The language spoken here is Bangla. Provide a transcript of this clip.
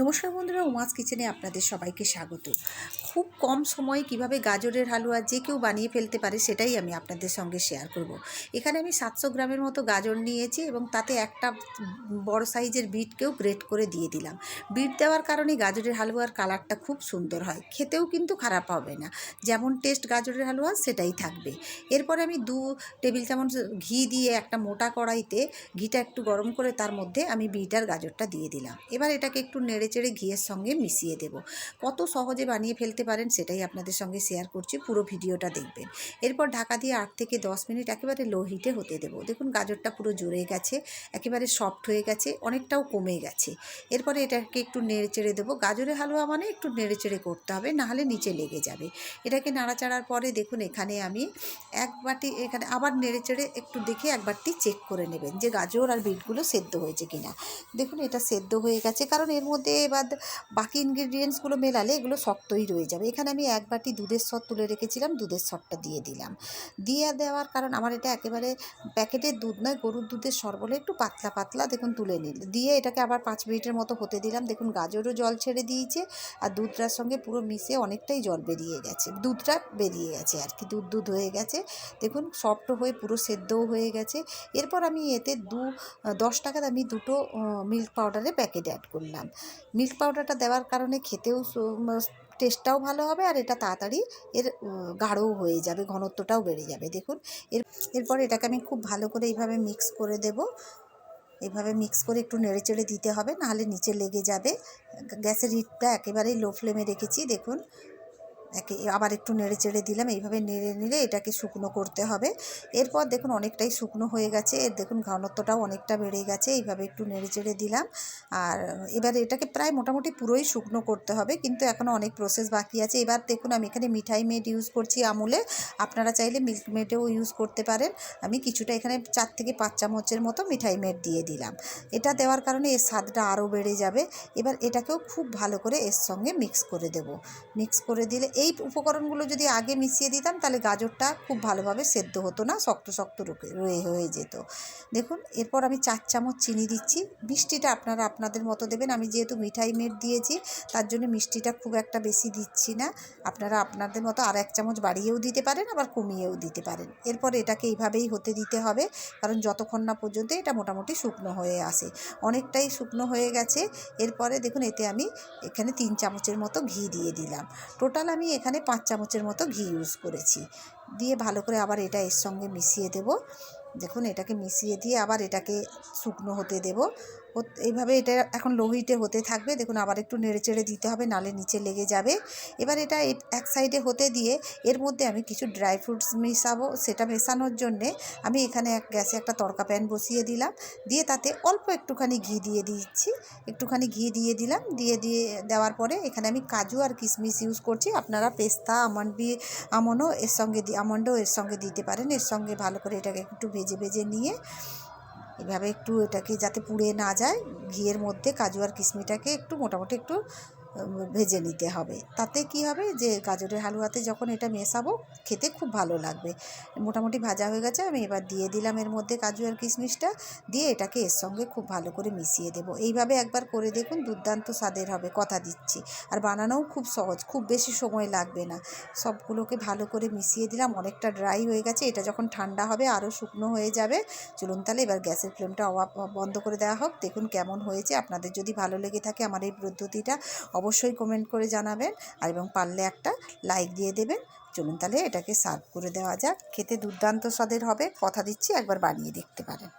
নমস্কার বন্ধুরা, উমাস কিচেনে আপনাদের সবাইকে স্বাগত। খুব কম সময়ে কীভাবে গাজরের হালুয়া যে কেউ বানিয়ে ফেলতে পারে সেটাই আমি আপনাদের সঙ্গে শেয়ার করব। এখানে আমি সাতশো গ্রামের মতো গাজর নিয়েছি এবং তাতে একটা বড় সাইজের বিটকেও গ্রেট করে দিয়ে দিলাম। বিট দেওয়ার কারণে গাজরের হালুয়ার কালারটা খুব সুন্দর হয়। খেতেও কিন্তু খারাপ হবে না। যেমন টেস্ট গাজরের হালুয়া, সেটাই থাকবে। এরপরে আমি দু টেবিল চামচ ঘি দিয়ে একটা মোটা কড়াইতে ঘিটা একটু গরম করে তার মধ্যে আমি বিট আর গাজরটা দিয়ে দিলাম। এবার এটাকে একটু নেড়ে চেড়ে ঘিয়ের সঙ্গে মিশিয়ে দেব। কত সহজে বানিয়ে ফেলতে পারেন সেটাই আপনাদের সঙ্গে শেয়ার করছি, পুরো ভিডিওটা দেখবেন। এরপর ঢাকা দিয়ে আট থেকে দশ মিনিট একেবারে লো হিটে হতে দেবো। দেখুন গাজরটা পুরো জুড়ে গেছে, একেবারে সফট হয়ে গেছে, অনেকটাও কমে গেছে। এরপরে এটাকে একটু নেড়ে চেড়ে দেবো। গাজরের হালুয়া মানে একটু নেড়ে চেড়ে করতে হবে নাহলে নিচে লেগে যাবে। এটাকে নাড়াচাড়ার পরে দেখুন এখানে আমি এক বাটি, এখানে আবার নেড়ে চেড়ে একটু দেখে একবারটি চেক করে নেবেন যে গাজর আর বিটগুলো সেদ্ধ হয়েছে কিনা। দেখুন এটা সেদ্ধ হয়ে গেছে, কারণ এর মধ্যে এবার বাকি ইনগ্রিডিয়েন্টসগুলো মেলালে এগুলো শক্তই রয়ে যাবে। এখানে আমি এক বাটি দুধের সর তুলে রেখেছিলাম, দুধের সরটা দিয়ে দিলাম। দিয়ে দেওয়ার কারণ আমার এটা একেবারে প্যাকেটের দুধ নয়, গরুর দুধের সর বলে একটু পাতলা পাতলা দেখুন তুলে নিল। দিয়ে এটাকে আবার পাঁচ মিনিটের মতো হতে দিলাম। দেখুন গাজরও জল ছেড়ে দিয়েছে আর দুধটার সঙ্গে পুরো মিশে অনেকটাই জল বেরিয়ে গেছে। দুধটা বেরিয়ে গেছে আর কি, দুধ দুধ হয়ে গেছে। দেখুন সফট হয়ে পুরো সেদ্ধও হয়ে গেছে। এরপর আমি এতে দু, দশ টাকার আমি দুটো মিল্ক পাউডারের প্যাকেট অ্যাড করলাম। মিল্ক পাউডারটা দেওয়ার কারণে খেতেও টেস্টটাও ভালো হবে আর এটা তাড়াতাড়ি এর গাঢ়ও হয়ে যাবে, ঘনত্বটাও বেড়ে যাবে। দেখুন, এর, এরপর এটাকে আমি খুব ভালো করে এইভাবে মিক্স করে দেব। এভাবে মিক্স করে একটু নেড়ে চেড়ে দিতে হবে, নাহলে নিচে লেগে যাবে। গ্যাসের হিটটা একেবারেই লো ফ্লেমে রেখেছি, দেখুন। একে আবার একটু নেড়ে চেড়ে দিলাম। এইভাবে নেড়ে নিলে এটাকে শুকনো করতে হবে। এরপর দেখুন অনেকটাই শুকনো হয়ে গেছে। এর দেখুন ঘনত্বটাও অনেকটা বেড়ে গেছে। এইভাবে একটু নেড়ে চেড়ে দিলাম। আর এবার এটাকে প্রায় মোটামুটি পুরোই শুকনো করতে হবে। কিন্তু এখনও অনেক প্রসেস বাকি আছে। এবার দেখুন আমি এখানে মিঠাই মেড ইউজ করছি আমুলে। আপনারা চাইলে মিল্ক মেডেও ইউজ করতে পারেন। আমি কিছুটা এখানে চার থেকে পাঁচ চামচের মতো মিঠাই মেড দিয়ে দিলাম। এটা দেওয়ার কারণে এর স্বাদটা আরও বেড়ে যাবে। এবার এটাকেও খুব ভালো করে এর সঙ্গে মিক্স করে দেব। মিক্স করে দিলে এই উপকরণগুলো যদি আগে মিশিয়ে দিতাম, তাহলে গাজরটা খুব ভালোভাবে সেদ্ধ হতো না, শক্ত শক্ত রয়ে, হয়ে যেত। দেখুন, এরপর আমি চার চামচ চিনি দিচ্ছি। মিষ্টিটা আপনারা আপনাদের মতো দেবেন। আমি যেহেতু মিঠাই মেট দিয়েছি, তার জন্য মিষ্টিটা খুব একটা বেশি দিচ্ছি না। আপনারা আপনাদের মতো আর এক চামচ বাড়িয়েও দিতে পারেন, আবার কমিয়েও দিতে পারেন। এরপর এটাকে এইভাবেই হতে দিতে হবে, কারণ যতক্ষণ না পর্যন্ত এটা মোটামুটি শুকনো হয়ে আসে। অনেকটাই শুকনো হয়ে গেছে। এরপরে দেখুন, এতে আমি এখানে তিন চামচের মতো ঘি দিয়ে দিলাম। টোটাল আমি এখানে পাঁচ চামচের মতো ঘি ইউজ করেছি। দিয়ে ভালো করে আবার এটা এর সঙ্গে মিশিয়ে দেব। দেখুন এটাকে মিশিয়ে দিয়ে আবার এটাকে শুকনো হতে দেব। এইভাবে এটা এখন লো হিটে হতে থাকবে। দেখুন, আবার একটু নেড়ে চেড়ে দিতে হবে, নালে নিচে লেগে যাবে। এবার এটা এক সাইডে হতে দিয়ে এর মধ্যে আমি কিছু ড্রাই ফ্রুটস মেশাবো। সেটা মেশানোর জন্যে আমি এখানে এক গ্যাসে একটা তড়কা প্যান বসিয়ে দিলাম। দিয়ে তাতে অল্প একটুখানি ঘি দিয়ে দিচ্ছি। একটুখানি ঘি দিয়ে দিলাম। দিয়ে দিয়ে দেওয়ার পরে এখানে আমি কাজু আর কিশমিশ ইউজ করছি। আপনারা পেস্তা, আমন্ড বি আমনও এর সঙ্গে দি, আমন্ডও এর সঙ্গে দিতে পারেন। এর সঙ্গে ভালো করে এটাকে একটু ভেজে ভেজে নিয়ে এভাবে একটু এটাকে যাতে পুড়ে না যায়, ঘিয়ের মধ্যে কাজু আর কিশমিটাকে একটু মোটামুটি একটু ভেজে নিতে হবে। তাতে কি হবে যে, গাজরের হালুয়াতে যখন এটা মেশাবো, খেতে খুব ভালো লাগবে। মোটামুটি ভাজা হয়ে গেছে, আমি এবার দিয়ে দিলাম এর মধ্যে কাজু আর কিশমিশটা, দিয়ে এটাকে এর সঙ্গে খুব ভালো করে মিশিয়ে দেবো। এইভাবে একবার করে দেখুন, দুর্দান্ত স্বাদের হবে, কথা দিচ্ছি। আর বানানোও খুব সহজ, খুব বেশি সময় লাগবে না। সবগুলোকে ভালো করে মিশিয়ে দিলাম, অনেকটা ড্রাই হয়ে গেছে, এটা যখন ঠান্ডা হবে আরও শুকনো হয়ে যাবে। চলুন তাহলে এবার গ্যাসের ফ্লেমটা বন্ধ করে দেওয়া হোক, দেখুন কেমন হয়েছে। আপনাদের যদি ভালো লেগে থাকে আমার এই পদ্ধতিটা অবশ্যই কমেন্ট করে জানাবেন আর এবং পারলে একটা লাইক দিয়ে দেবেন। চলুন তাহলে এটাকে সার্ভ করে দেওয়া যাক। খেতে দুর্দান্ত স্বাদের হবে। কথা দিচ্ছি, একবার বানিয়ে দেখতে পারেন।